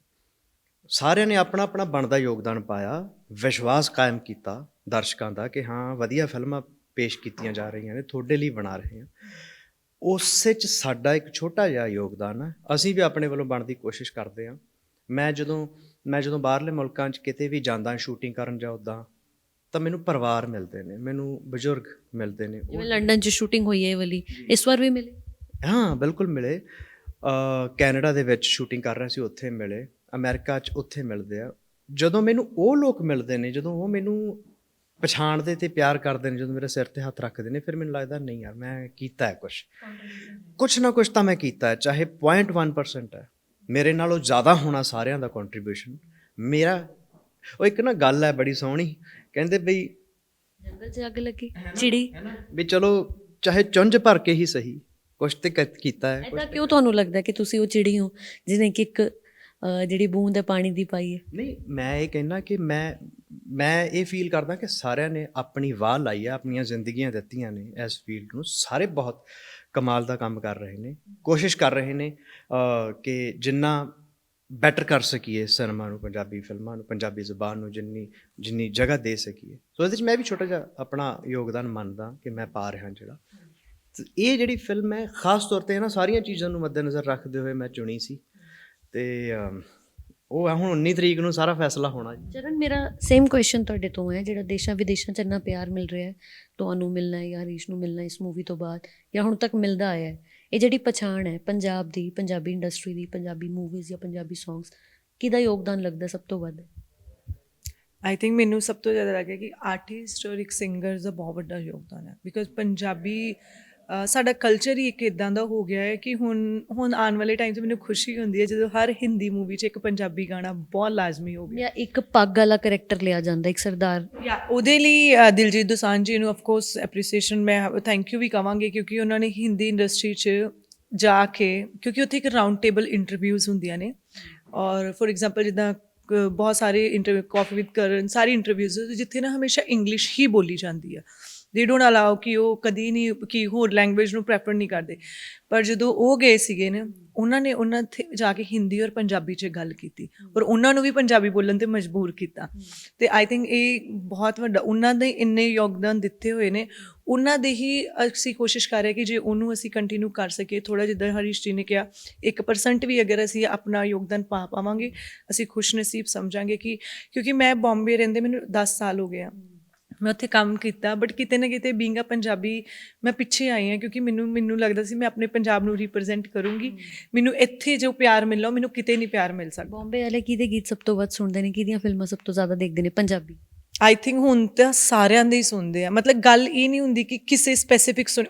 ਸਾਰਿਆਂ ਨੇ ਆਪਣਾ ਆਪਣਾ ਬਣਦਾ ਯੋਗਦਾਨ ਪਾਇਆ ਵਿਸ਼ਵਾਸ ਕਾਇਮ ਕੀਤਾ ਦਰਸ਼ਕਾਂ ਦਾ ਕਿ ਹਾਂ ਵਧੀਆ ਫਿਲਮਾਂ ਪੇਸ਼ ਕੀਤੀਆਂ ਜਾ ਰਹੀਆਂ ਨੇ ਤੁਹਾਡੇ ਲਈ ਬਣਾ ਰਹੇ ਹਾਂ। ਉਸੇ ਚ ਸਾਡਾ ਇੱਕ ਛੋਟਾ ਜਿਹਾ ਯੋਗਦਾਨ ਹੈ। ਅਸੀਂ ਵੀ ਆਪਣੇ ਵੱਲੋਂ ਬਣਦੀ ਕੋਸ਼ਿਸ਼ ਕਰਦੇ ਹਾਂ। ਮੈਂ ਜਦੋਂ ਮੈਂ ਜਦੋਂ ਬਾਹਰਲੇ ਮੁਲਕਾਂ 'ਚ ਕਿਤੇ ਵੀ ਜਾਂਦਾ ਸ਼ੂਟਿੰਗ ਕਰਨ ਜਾਂ ਉੱਦਾਂ ਤਾਂ ਮੈਨੂੰ ਪਰਿਵਾਰ ਮਿਲਦੇ ਨੇ ਮੈਨੂੰ ਬਜ਼ੁਰਗ ਮਿਲਦੇ ਨੇ। ਉਹ-
ਜਿਵੇਂ ਲੰਡਨ 'ਚ ਸ਼ੂਟਿੰਗ ਹੋਈ ਹੈ ਇਹ ਵਾਲੀ ਇਸ ਵਾਰ ਵੀ ਮਿਲੇ?
ਹਾਂ ਬਿਲਕੁਲ ਮਿਲੇ। ਅ ਕੈਨੇਡਾ ਦੇ ਵਿੱਚ ਸ਼ੂਟਿੰਗ ਕਰ ਰਹੇ ਸੀ ਉੱਥੇ ਮਿਲੇ। ਅਮਰੀਕਾ 'ਚ ਉੱਥੇ ਮਿਲਦੇ ਆ। ਜਦੋਂ ਮੈਨੂੰ ਉਹ ਲੋਕ ਮਿਲਦੇ ਨੇ ਜਦੋਂ ਉਹ ਮੈਨੂੰ ਪਛਾਣਦੇ ਤੇ ਪਿਆਰ ਕਰਦੇ ਨੇ ਜਦੋਂ ਮੇਰੇ ਸਿਰ ਤੇ ਹੱਥ ਰੱਖਦੇ ਨੇ ਫਿਰ ਮੈਨੂੰ ਲੱਗਦਾ ਨਹੀਂ ਯਾਰ ਮੈਂ ਕੀਤਾ ਹੈ ਕੁਝ ਕੁਝ ਨਾ ਕੁਝ ਤਾਂ ਮੈਂ ਕੀਤਾ ਹੈ ਚਾਹੇ 0.1% ਹੈ। ਮੇਰੇ ਨਾਲੋਂ ਜ਼ਿਆਦਾ ਹੋਣਾ ਸਾਰਿਆਂ ਦਾ ਕੰਟਰੀਬਿਊਸ਼ਨ ਮੇਰਾ ਉਹ ਇੱਕ ਨਾ ਗੱਲ ਹੈ ਬੜੀ ਸੋਹਣੀ। ਕਹਿੰਦੇ ਬਈ
ਜੰਗਲ 'ਚ ਅੱਗ ਲੱਗੀ ਚਿੜੀ।
ਵੀ ਚਲੋ ਚਾਹੇ ਚੁੰਝ ਭਰ ਕੇ ਹੀ ਸਹੀ। ਕੁਝ ਤੇ ਕੀਤਾ ਹੈ
ਐਦਾਂ ਕਿਉਂ ਤੁਹਾਨੂੰ ਲੱਗਦਾ ਕਿ ਤੁਸੀਂ ਉਹ ਚਿੜੀ ਹੋ ਜਿਹਨੇ ਕਿ ਇੱਕ ਜਿਹੜੀ ਬੂੰਦ ਹੈ ਪਾਣੀ ਦੀ ਪਾਈ ਹੈ?
ਨਹੀਂ ਮੈਂ ਇਹ ਕਹਿਣਾ ਕਿ ਮੈਂ ਮੈਂ ਇਹ ਫੀਲ ਕਰਦਾ ਕਿ ਸਾਰਿਆਂ ਨੇ ਆਪਣੀ ਵਾਹ ਲਾਈ ਆ ਆਪਣੀਆਂ ਜ਼ਿੰਦਗੀਆਂ ਦਿੱਤੀਆਂ ਨੇ ਇਸ ਫੀਲਡ ਨੂੰ। ਸਾਰੇ ਬਹੁਤ ਕਮਾਲ ਦਾ ਕੰਮ ਕਰ ਰਹੇ ਨੇ ਕੋਸ਼ਿਸ਼ ਕਰ ਰਹੇ ਨੇ ਕਿ ਜਿੰਨਾ ਬੈਟਰ ਕਰ ਸਕੀਏ ਸਿਨੇਮਾ ਨੂੰ ਪੰਜਾਬੀ ਫਿਲਮਾਂ ਨੂੰ ਪੰਜਾਬੀ ਜ਼ੁਬਾਨ ਨੂੰ ਜਿੰਨੀ ਜਿੰਨੀ ਜਗ੍ਹਾ ਦੇ ਸਕੀਏ। ਸੋ ਇਹਦੇ ਵਿੱਚ ਮੈਂ ਵੀ ਛੋਟਾ ਜਿਹਾ ਆਪਣਾ ਯੋਗਦਾਨ ਮੰਨਦਾ ਕਿ ਮੈਂ ਪਾ ਰਿਹਾ ਜਿਹੜਾ। ਇਹ ਜਿਹੜੀ ਫਿਲਮ ਹੈ ਖਾਸ ਤੌਰ ਤੇ ਇਹਨਾਂ ਸਾਰੀਆਂ ਚੀਜ਼ਾਂ ਨੂੰ ਮੱਦੇਨਜ਼ਰ ਰੱਖਦੇ ਹੋਏ ਮੈਂ ਚੁਣੀ ਸੀ। ਤੇ ਉਹ ਹੈ ਹੁਣ 19 ਤਰੀਕ ਨੂੰ ਸਾਰਾ ਫੈਸਲਾ ਹੋਣਾ ਜੀ।
ਚਰਨ ਮੇਰਾ ਸੇਮ ਕੁਐਸਚਨ ਤੁਹਾਡੇ ਤੋਂ ਹੈ ਜਿਹੜਾ ਦੇਸ਼ਾਂ ਵਿਦੇਸ਼ਾਂ 'ਚ ਇੰਨਾ ਪਿਆਰ ਮਿਲ ਰਿਹਾ ਹੈ ਤੁਹਾਨੂੰ ਮਿਲਣਾ ਹੈ ਜਾਂ ਹਰੀਸ਼ ਨੂੰ ਮਿਲਣਾ ਇਸ ਮੂਵੀ ਤੋਂ ਬਾਅਦ ਜਾਂ ਹੁਣ ਤੱਕ ਮਿਲਦਾ ਆਇਆ ਹੈ ਇਹ ਜਿਹੜੀ ਪਛਾਣ ਹੈ ਪੰਜਾਬ ਦੀ ਪੰਜਾਬੀ ਇੰਡਸਟਰੀ ਦੀ ਪੰਜਾਬੀ ਮੂਵੀਜ਼ ਜਾਂ ਪੰਜਾਬੀ ਸੌਂਗਸ ਕਿਹਦਾ ਯੋਗਦਾਨ ਲੱਗਦਾ ਸਭ ਤੋਂ ਵੱਧ?
ਆਈ ਥਿੰਕ ਮੈਨੂੰ ਸਭ ਤੋਂ ਜ਼ਿਆਦਾ ਲੱਗਿਆ ਕਿ ਆਰਟਿਸਟ ਔਰ ਇੱਕ ਸਿੰਗਰ ਦਾ ਬਹੁਤ ਵੱਡਾ ਯੋਗਦਾਨ ਹੈ ਬਿਕਾਜ਼ ਪੰਜਾਬੀ ਸਾਡਾ ਕਲਚਰ ਹੀ ਇੱਕ ਇਦਾਂ ਦਾ ਹੋ ਗਿਆ ਹੈ ਕਿ ਹੁਣ ਹੁਣ ਆਉਣ ਵਾਲੇ ਟਾਈਮ 'ਚ ਮੈਨੂੰ ਖੁਸ਼ੀ ਹੁੰਦੀ ਹੈ ਜਦੋਂ ਹਰ ਹਿੰਦੀ ਮੂਵੀ 'ਚ ਇੱਕ ਪੰਜਾਬੀ ਗਾਣਾ ਬਹੁਤ ਲਾਜ਼ਮੀ ਹੋ ਗਿਆ।
ਜਾਂ ਇੱਕ ਪੱਗ ਵਾਲਾ ਕੈਰੈਕਟਰ ਲਿਆ ਜਾਂਦਾ ਇੱਕ ਸਰਦਾਰ।
ਯਾ ਉਹਦੇ ਲਈ ਦਿਲਜੀਤ ਦੋਸਾਂਝ ਜੀ ਨੂੰ ਆਫ ਕੋਰਸ ਐਪਰੀਸੀਏਸ਼ਨ ਮੈਂ ਥੈਂਕ ਯੂ ਵੀ ਕਵਾਂਗੇ ਕਿਉਂਕਿ ਉਹਨਾਂ ਨੇ ਹਿੰਦੀ ਇੰਡਸਟਰੀ 'ਚ ਜਾ ਕੇ ਕਿਉਂਕਿ ਉੱਥੇ ਇੱਕ ਰਾਉਂਡ ਟੇਬਲ ਇੰਟਰਵਿਊਜ਼ ਹੁੰਦੀਆਂ ਨੇ। ਔਰ ਫੋਰ ਐਗਜ਼ਾਮਪਲ ਜਿੱਦਾਂ ਬਹੁਤ ਸਾਰੇ ਇੰਟਰਵਿਊ ਕਾਫੀ ਵਿਦ ਕਰਨ ਸਾਰੀ ਇੰਟਰਵਿਊਜ਼ ਜਿੱਥੇ ਨਾ ਹਮੇਸ਼ਾ ਇੰਗਲਿਸ਼ ਹੀ ਬੋਲੀ ਜਾਂਦੀ ਆ। ਦੇ ਡੋਨਟ ਅਲਾਉ ਕਿ ਉਹ ਕਦੀ ਨਹੀਂ, ਕਿ ਹੋਰ ਲੈਂਗੁਏਜ ਨੂੰ ਪ੍ਰੈਫਰ ਨਹੀਂ ਕਰਦੇ। ਪਰ ਜਦੋਂ ਉਹ ਗਏ ਸੀਗੇ ਨੇ, ਉਹਨਾਂ ਨੇ ਉਹਨਾਂ ਤੇ ਜਾ ਕੇ ਹਿੰਦੀ ਔਰ ਪੰਜਾਬੀ 'ਚ ਗੱਲ ਕੀਤੀ ਔਰ ਉਹਨਾਂ ਨੂੰ ਵੀ ਪੰਜਾਬੀ ਬੋਲਣ ਤੇ ਮਜਬੂਰ ਕੀਤਾ। ਤੇ ਆਈ ਥਿੰਕ ਇਹ ਬਹੁਤ ਵੱਡਾ, ਉਹਨਾਂ ਦੇ ਇੰਨੇ ਯੋਗਦਾਨ ਦਿੱਤੇ ਹੋਏ ਨੇ। ਉਹਨਾਂ ਦੇ ਹੀ ਅਸੀਂ ਕੋਸ਼ਿਸ਼ ਕਰ ਰਹੇ ਕਿ ਜੇ ਉਹਨੂੰ ਅਸੀਂ ਕੰਟੀਨਿਊ ਕਰ ਸਕੀਏ ਥੋੜਾ ਜਿੱਦਾਂ ਹਰੀਸ਼ ਜੀ ਨੇ ਕਿਹਾ 1% ਵੀ ਅਗਰ ਅਸੀਂ ਆਪਣਾ ਯੋਗਦਾਨ ਪਾ ਪਾਵਾਂਗੇ, ਅਸੀਂ ਖੁਸ਼ਨਸੀਬ ਸਮਝਾਂਗੇ ਕਿ ਕਿਉਂਕਿ ਮੈਂ ਬੰਬੇ ਰਹਿੰਦੇ ਮੈਨੂੰ 10 ਸਾਲ ਹੋ ਗਏ ਆ। ਮੈਂ ਉੱਥੇ ਕੰਮ ਕੀਤਾ ਬਟ ਕਿਤੇ ਨਾ ਕਿਤੇ ਬੀਇੰਗ ਅ ਪੰਜਾਬੀ ਮੈਂ ਪਿੱਛੇ ਆਈ ਹਾਂ ਕਿਉਂਕਿ ਮੈਨੂੰ ਮੈਨੂੰ ਲੱਗਦਾ ਸੀ ਮੈਂ ਆਪਣੇ ਪੰਜਾਬ ਨੂੰ ਰਿਪਰੈਜ਼ੈਂਟ ਕਰੂੰਗੀ। ਮੈਨੂੰ ਇੱਥੇ ਜੋ ਪਿਆਰ ਮਿਲਣਾ ਮੈਨੂੰ ਕਿਤੇ ਨਹੀਂ ਪਿਆਰ ਮਿਲ ਸਕਦਾ।
ਬੰਬੇ ਵਾਲੇ ਕਿਹਦੇ ਗੀਤ ਸਭ ਤੋਂ ਵੱਧ ਸੁਣਦੇ ਨੇ? ਕਿਹਦੀਆਂ ਫਿਲਮਾਂ ਸਭ ਤੋਂ ਜ਼ਿਆਦਾ ਦੇਖਦੇ ਨੇ? ਪੰਜਾਬੀ।
ਆਈ ਥਿੰਕ ਹੁਣ ਤਾਂ ਸਾਰਿਆਂ ਦੇ ਹੀ ਸੁਣਦੇ ਆ। ਮਤਲਬ ਗੱਲ ਇਹ ਨਹੀਂ ਹੁੰਦੀ ਕਿ ਕਿਸੇ ਸਪੈਸੀਫਿਕ ਸੁਣ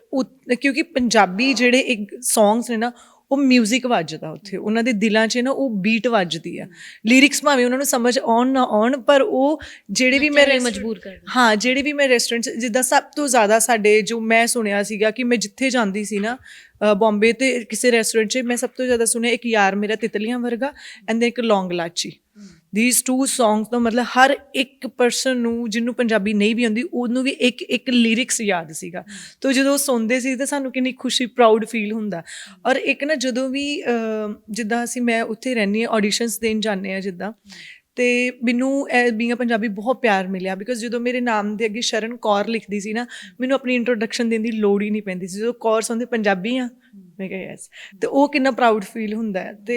ਕਿਉਂਕਿ ਪੰਜਾਬੀ ਜਿਹੜੇ ਇੱਕ ਸੌਂਗਸ ਨੇ ਨਾ ਉਹ 뮤직 ਵੱਜਦਾ ਉੱਥੇ। ਉਹਨਾਂ ਦੇ ਦਿਲਾਂ 'ਚ ਨਾ ਉਹ ਬੀਟ ਵੱਜਦੀ ਆ। ਲਿਰਿਕਸ ਭਾਵੇਂ ਉਹਨਾਂ ਨੂੰ ਸਮਝ ਆਉਣ ਨਾ ਆਉਣ ਪਰ ਉਹ ਜਿਹੜੇ ਵੀ ਮੈਂ
ਮਜਬੂਰ ਕਰਦੇ।
ਹਾਂ ਜਿਹੜੇ ਵੀ ਮੈਂ ਰੈਸਟੋਰੈਂਟ ਜਿੱਦਾਂ ਸਭ ਤੋਂ ਜ਼ਿਆਦਾ ਸਾਡੇ ਜੋ ਮੈਂ ਸੁਣਿਆ ਸੀਗਾ ਕਿ ਮੈਂ ਜਿੱਥੇ ਜਾਂਦੀ ਸੀ ਨਾ ਬੰਬੇ ਤੇ ਕਿਸੇ ਰੈਸਟੋਰੈਂਟ 'ਚ ਮੈਂ ਸਭ ਤੋਂ ਜ਼ਿਆਦਾ ਸੁਣਿਆ ਇੱਕ ਯਾਰ ਮੇਰਾ ਤਿਤਲੀਆਂ ਵਰਗਾ ਐਂਡ ਇੱਕ Laung Laachi these two songs ਦਾ ਮਤਲਬ ਹਰ ਇੱਕ ਪਰਸਨ ਨੂੰ, ਜਿਹਨੂੰ ਪੰਜਾਬੀ ਨਹੀਂ ਵੀ ਆਉਂਦੀ, ਉਹਨੂੰ ਵੀ ਇੱਕ ਇੱਕ ਲਿਰਿਕਸ ਯਾਦ ਸੀਗਾ। ਤੋ ਜਦੋਂ ਉਹ ਸੁਣਦੇ ਸੀ ਤਾਂ ਸਾਨੂੰ ਕਿੰਨੀ ਖੁਸ਼ੀ ਪ੍ਰਾਊਡ ਫੀਲ ਹੁੰਦਾ। ਔਰ ਇੱਕ ਨਾ ਜਦੋਂ ਵੀ ਜਿੱਦਾਂ ਅਸੀਂ, ਮੈਂ ਉੱਥੇ ਰਹਿੰਦੀ ਹਾਂ ਆਡੀਸ਼ਨਸ ਦੇਣ ਜਾਂਦੇ ਆ ਜਿੱਦਾਂ। ਤੇ ਮੈਨੂੰ ਬੀਂਗ ਪੰਜਾਬੀ ਬਹੁਤ ਪਿਆਰ ਮਿਲਿਆ ਬਿਕਾਜ਼ ਜਦੋਂ ਮੇਰੇ ਨਾਮ ਦੇ ਅੱਗੇ ਸ਼ਰਨ ਕੌਰ ਲਿਖਦੀ ਸੀ ਨਾ ਮੈਨੂੰ ਆਪਣੀ ਇੰਟਰੋਡਕਸ਼ਨ ਦੇਣ ਦੀ ਲੋੜ ਹੀ ਨਹੀਂ ਪੈਂਦੀ ਸੀ। ਜਦੋਂ ਕੌਰ ਸੁਣਦੇ ਪੰਜਾਬੀ ਆ ਮੈਂ ਕਿਹਾ ਯੈਸ ਤੇ ਉਹ ਕਿੰਨਾ ਪ੍ਰਾਊਡ ਫੀਲ ਹੁੰਦਾ ਹੈ। ਤੇ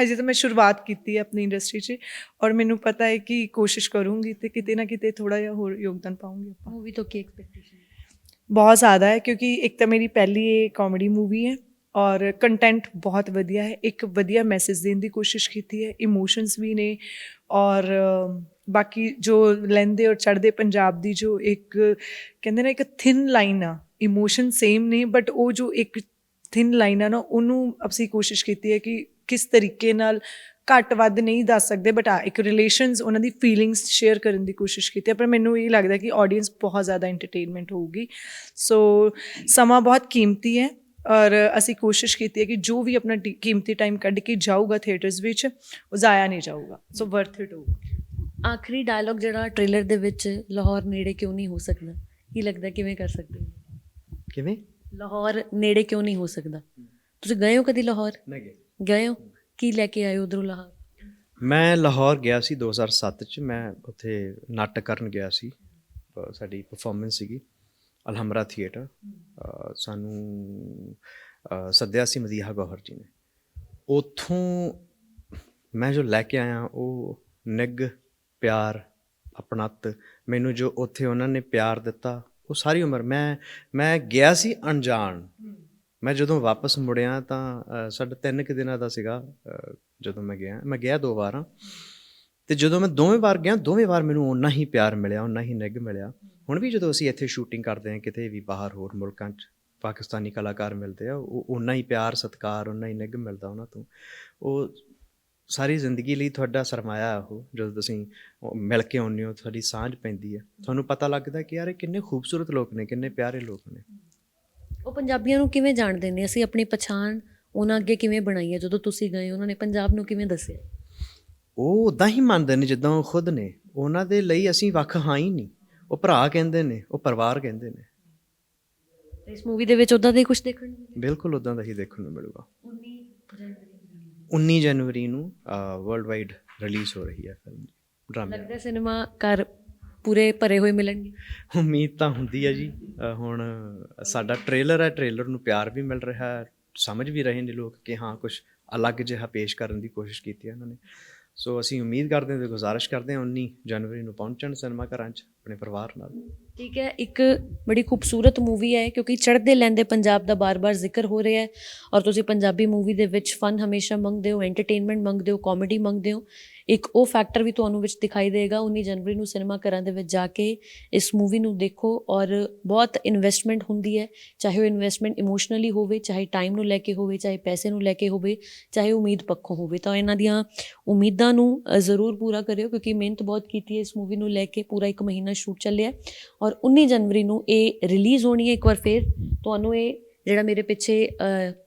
ਹਜੇ ਤਾਂ ਮੈਂ ਸ਼ੁਰੂਆਤ ਕੀਤੀ ਹੈ ਆਪਣੀ ਇੰਡਸਟਰੀ 'ਚ ਔਰ ਮੈਨੂੰ ਪਤਾ ਹੈ ਕਿ ਕੋਸ਼ਿਸ਼ ਕਰੂੰਗੀ ਤੇ ਕਿਤੇ ਨਾ ਕਿਤੇ ਥੋੜਾ ਜਿਹਾ ਹੋਰ ਯੋਗਦਾਨ ਪਾਉਂਗੀ ਆਪਾਂ।
ਮੂਵੀ ਤੋਂ ਕੀ ਐਕਸਪੈਕਟੇਸ਼ਨ
ਬਹੁਤ ਜ਼ਿਆਦਾ ਹੈ ਕਿਉਂਕਿ ਇੱਕ ਤਾਂ ਮੇਰੀ ਪਹਿਲੀ ਇਹ ਕਾਮੇਡੀ ਮੂਵੀ ਹੈ। ਔਰ ਕੰਟੈਂਟ ਬਹੁਤ ਵਧੀਆ ਹੈ, ਇੱਕ ਵਧੀਆ ਮੈਸੇਜ ਦੇਣ ਦੀ ਕੋਸ਼ਿਸ਼ ਕੀਤੀ ਹੈ ਇਮੋਸ਼ਨਸ ਵੀ ਨੇ ਔਰ ਬਾਕੀ ਜੋ ਲੈਂਦੇ ਔਰ ਚੜਦੇ ਪੰਜਾਬ ਦੀ ਜੋ ਇੱਕ, ਕਹਿੰਦੇ ਨੇ ਇੱਕ ਥਿਨ ਲਾਈਨ ਆ ਇਮੋਸ਼ਨ ਸੇਮ ਨੇ ਬਟ ਉਹ ਜੋ ਇੱਕ ਥਿਨ ਲਾਈਨ ਆ ਨਾ, ਉਹਨੂੰ ਅਸੀਂ ਕੋਸ਼ਿਸ਼ ਕੀਤੀ ਹੈ ਕਿ ਕਿਸ ਤਰੀਕੇ ਨਾਲ ਘੱਟ ਵੱਧ ਨਹੀਂ ਦੱਸ ਸਕਦੇ ਬਟ ਆ ਇੱਕ ਰਿਲੇਸ਼ਨਸ ਉਹਨਾਂ ਦੀ ਫੀਲਿੰਗਸ ਸ਼ੇਅਰ ਕਰਨ ਦੀ ਕੋਸ਼ਿਸ਼ ਕੀਤੀ ਹੈ। ਪਰ ਮੈਨੂੰ ਇਹ ਲੱਗਦਾ ਕਿ ਆਡੀਅנס ਬਹੁਤ ਜ਼ਿਆਦਾ ਐਂਟਰਟੇਨਮੈਂਟ ਹੋਊਗੀ ਸੋ ਸਮਾਂ ਬਹੁਤ ਕੀਮਤੀ ਹੈ ਔਰ ਅਸੀਂ ਕੋਸ਼ਿਸ਼ ਕੀਤੀ ਹੈ ਕਿ ਜੋ ਵੀ ਆਪਣਾ ਕੀਮਤੀ ਟਾਈਮ ਕੱਢ ਕੇ ਜਾਊਗਾ ਥੀਏਟਰਸ ਵਿੱਚ ਉਹ ਜ਼ਾਇਆ ਨਹੀਂ ਜਾਊਗਾ। ਸੋ ਵਰਥ ਇਟ ਹੋਊਗਾ।
ਆਖਰੀ ਡਾਇਲੌਗ ਜਿਹੜਾ ਟ੍ਰੇਲਰ ਦੇ ਵਿੱਚ ਲਾਹੌਰ ਨੇੜੇ ਕਿਉਂ ਨਹੀਂ ਹੋ ਸਕਦਾ? ਕੀ ਲੱਗਦਾ ਕਿਵੇਂ ਕਰ ਸਕਦੇ ਹੋ?
ਕਿਵੇਂ?
ਲਾਹੌਰ ਨੇੜੇ ਕਿਉਂ ਨਹੀਂ ਹੋ ਸਕਦਾ? ਤੁਸੀਂ ਗਏ ਹੋ ਕਦੀ ਲਾਹੌਰ?
ਨਹੀਂ
ਗਏ ਹੋ? ਕੀ ਲੈ ਕੇ ਆਏ ਉਧਰੋਂ ਲਾਹੌਰ?
ਮੈਂ ਲਾਹੌਰ ਗਿਆ ਸੀ 2007 ਚ। ਮੈਂ ਉੱਥੇ ਨਾਟਕ ਕਰਨ ਗਿਆ ਸੀ। ਸਾਡੀ ਪਰਫਾਰਮੈਂਸ ਸੀਗੀ। ਅਲਹਮਰਾ ਥੀਏਟਰ ਸਾਨੂੰ ਸੱਦਿਆ ਸੀ ਮਦੀਹਾ ਗੌਹਰ ਜੀ ਨੇ। ਉਥੋਂ ਮੈਂ ਜੋ ਲੈ ਕੇ ਆਇਆ ਉਹ ਨਿੱਘ ਪਿਆਰ ਆਪਣਤ ਮੈਨੂੰ ਜੋ ਉੱਥੇ ਉਹਨਾਂ ਨੇ ਪਿਆਰ ਦਿੱਤਾ ਉਹ ਸਾਰੀ ਉਮਰ ਮੈਂ ਮੈਂ ਗਿਆ ਸੀ ਅਣਜਾਣ। ਮੈਂ ਜਦੋਂ ਵਾਪਸ ਮੁੜਿਆ ਤਾਂ ਅ, ਸਾਡਾ ਤਿੰਨ ਕੁ ਦਿਨਾਂ ਦਾ ਸੀਗਾ ਜਦੋਂ ਮੈਂ ਗਿਆ ਮੈਂ ਗਿਆ ਦੋ ਵਾਰਾਂ। ਤੇ ਜਦੋਂ ਮੈਂ ਦੋਵੇਂ ਵਾਰ ਗਿਆ ਦੋਵੇਂ ਵਾਰ ਮੈਨੂੰ ਉਨਾ ਹੀ ਪਿਆਰ ਮਿਲਿਆ ਓਨਾ ਹੀ ਨਿੱਘ ਮਿਲਿਆ। ਹੁਣ ਵੀ ਜਦੋਂ ਅਸੀਂ ਇੱਥੇ ਸ਼ੂਟਿੰਗ ਕਰਦੇ ਹਾਂ ਕਿਤੇ ਵੀ ਬਾਹਰ ਹੋਰ ਮੁਲਕਾਂ 'ਚ ਪਾਕਿਸਤਾਨੀ ਕਲਾਕਾਰ ਮਿਲਦੇ ਆ ਉਹ ਓਨਾ ਹੀ ਪਿਆਰ ਸਤਿਕਾਰ ਓਨਾ ਹੀ ਨਿੱਘ ਮਿਲਦਾ ਉਹਨਾਂ ਤੋਂ। ਉਹ ਸਾਰੀ ਜ਼ਿੰਦਗੀ ਲਈ ਤੁਹਾਡਾ ਸਰਮਾਇਆ ਉਹ ਜਦੋਂ ਤੁਸੀਂ ਮਿਲ ਕੇ ਆਉਂਦੇ ਹੋ ਤੁਹਾਡੀ ਸਾਂਝ ਪੈਂਦੀ ਹੈ ਤੁਹਾਨੂੰ ਪਤਾ ਲੱਗਦਾ ਕਿ ਯਾਰ ਇਹ ਕਿੰਨੇ ਖੂਬਸੂਰਤ ਲੋਕ ਨੇ ਕਿੰਨੇ ਪਿਆਰੇ ਲੋਕ ਨੇ।
ਉਹ ਪੰਜਾਬੀਆਂ ਨੂੰ ਕਿਵੇਂ ਜਾਣਦੇ ਨੇ? ਅਸੀਂ ਆਪਣੀ ਪਛਾਣ ਉਹਨਾਂ ਅੱਗੇ ਕਿਵੇਂ ਬਣਾਈ ਹੈ ਜਦੋਂ ਤੁਸੀਂ ਗਏ ਉਹਨਾਂ ਨੇ ਪੰਜਾਬ ਨੂੰ ਕਿਵੇਂ ਦੱਸਿਆ?
ਉਹ ਉਦਾਂ ਹੀ ਮੰਨਦੇ ਨੇ ਜਿੱਦਾਂ ਉਹ ਖੁਦ ਨੇ। ਉਹਨਾਂ ਦੇ ਲਈ ਅਸੀਂ ਵੱਖ ਹਾਂ ਹੀ ਨਹੀਂ। ਉਹ ਭਰਾ ਕਹਿੰਦੇ ਨੇ ਉਹ ਪਰਿਵਾਰ ਕਹਿੰਦੇ ਨੇ।
ਤੇ ਇਸ ਮੂਵੀ ਦੇ ਵਿੱਚ ਉਦਾਂ ਦੇ ਕੁਝ ਦੇਖਣ ਨੂੰ?
ਬਿਲਕੁਲ ਉਦਾਂ ਦਾ ਹੀ ਦੇਖਣ ਨੂੰ ਮਿਲੂਗਾ।
19 ਜਨਵਰੀ
19 ਜਨਵਰੀ ਨੂੰ ਵਰਲਡ ਵਾਈਡ ਰਿਲੀਜ਼ ਹੋ ਰਹੀ ਹੈ ਫਿਲਮ ਡਰਾਮਾ
ਲੱਗਦਾ ਸਿਨੇਮਾ ਘਰ ਪੂਰੇ ਭਰੇ ਹੋਏ ਮਿਲਣਗੇ?
ਉਮੀਦ ਤਾਂ ਹੁੰਦੀ ਹੈ ਜੀ। ਹੁਣ ਸਾਡਾ ਟ੍ਰੇਲਰ ਹੈ ਟ੍ਰੇਲਰ ਨੂੰ ਪਿਆਰ ਵੀ ਮਿਲ ਰਿਹਾ ਹੈ ਸਮਝ ਵੀ ਰਹੇ ਨੇ ਲੋਕ ਕਿ ਹਾਂ ਕੁਝ ਅਲੱਗ ਜਿਹਾ ਪੇਸ਼ ਕਰਨ ਦੀ ਕੋਸ਼ਿਸ਼ ਕੀਤੀ ਹੈ ਇਹਨਾਂ ਨੇ। ਸੋ ਅਸੀਂ ਉਮੀਦ ਕਰਦੇ ਹਾਂ ਤੇ ਗੁਜ਼ਾਰਿਸ਼ ਕਰਦੇ ਹਾਂ 19 ਜਨਵਰੀ ਨੂੰ ਪਹੁੰਚਣ ਸਿਨੇਮਾ ਘਰਾਂ 'ਚ ਆਪਣੇ ਪਰਿਵਾਰ ਨਾਲ।
ਠੀਕ ਹੈ, ਇੱਕ ਬੜੀ ਖੂਬਸੂਰਤ ਮੂਵੀ ਹੈ ਕਿਉਂਕਿ ਚੜ੍ਹਦੇ ਲੈਂਦੇ ਪੰਜਾਬ ਦਾ ਬਾਰ-ਬਾਰ ਜ਼ਿਕਰ ਹੋ ਰਿਹਾ ਹੈ ਔਰ ਤੁਸੀਂ ਪੰਜਾਬੀ ਮੂਵੀ ਦੇ ਵਿੱਚ ਫਨ ਹਮੇਸ਼ਾ ਮੰਗਦੇ ਹੋ ਐਂਟਰਟੇਨਮੈਂਟ ਮੰਗਦੇ ਹੋ ਕਾਮੇਡੀ ਮੰਗਦੇ ਹੋ। ਇੱਕ ਉਹ ਫੈਕਟਰ ਵੀ ਤੁਹਾਨੂੰ ਵਿੱਚ ਦਿਖਾਈ ਦੇਗਾ 19 ਜਨਵਰੀ ਨੂੰ ਸਿਨੇਮਾ ਘਰਾਂ ਦੇ ਵਿੱਚ ਜਾ ਕੇ ਇਸ ਮੂਵੀ ਨੂੰ ਦੇਖੋ ਔਰ ਬਹੁਤ ਇਨਵੈਸਟਮੈਂਟ ਹੁੰਦੀ ਹੈ, ਚਾਹੇ ਉਹ ਇਨਵੈਸਟਮੈਂਟ ਇਮੋਸ਼ਨਲੀ ਹੋਵੇ, ਚਾਹੇ ਟਾਈਮ ਨੂੰ ਲੈ ਕੇ ਹੋਵੇ, ਚਾਹੇ ਪੈਸੇ ਨੂੰ ਲੈ ਕੇ ਹੋਵੇ, ਚਾਹੇ ਉਮੀਦ ਪੱਖੋਂ ਹੋਵੇ। ਤਾਂ ਇਹਨਾਂ ਦੀਆਂ ਉਮੀਦਾਂ ਨੂੰ ਜ਼ਰੂਰ ਪੂਰਾ ਕਰਿਓ ਕਿਉਂਕਿ ਮਿਹਨਤ ਬਹੁਤ ਕੀਤੀ ਹੈ ਇਸ ਮੂਵੀ ਨੂੰ ਲੈ ਕੇ, ਪੂਰਾ ਇੱਕ ਮਹੀਨਾ ਸ਼ੂਟ ਚੱਲਿਆ ਔਰ 19 ਜਨਵਰੀ ਨੂੰ ਇਹ ਰਿਲੀਜ਼ ਹੋਣੀ ਹੈ ਇੱਕ ਵਾਰ ਫੇਰ। ਤੁਹਾਨੂੰ ਇਹ ਜਿਹੜਾ ਮੇਰੇ ਪਿੱਛੇ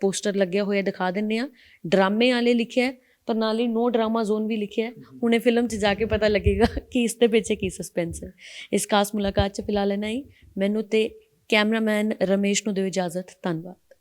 ਪੋਸਟਰ ਲੱਗਿਆ ਹੋਇਆ ਦਿਖਾ ਦਿੰਨੇ ਆ ਡਰਾਮੇ ਵਾਲੇ ਲਿਖਿਆ ਪਰ ਨਾਲ ਹੀ ਨੋ ਡਰਾਮਾ ਜ਼ੋਨ ਵੀ ਲਿਖਿਆ ਹੁਣੇ ਫਿਲਮ 'ਚ ਜਾ ਕੇ ਪਤਾ ਲੱਗੇਗਾ ਕਿ ਇਸ ਦੇ ਪਿੱਛੇ ਕੀ ਸਸਪੈਂਸ ਹੈ। ਇਸ ਖਾਸ ਮੁਲਾਕਾਤ 'ਚ ਫਿਲਹਾਲ ਇਨਾ ਹੀ। ਮੈਨੂੰ ਤੇ ਕੈਮਰਾਮੈਨ ਰਮੇਸ਼ ਨੂੰ ਦਿਓ ਇਜਾਜ਼ਤ। ਧੰਨਵਾਦ।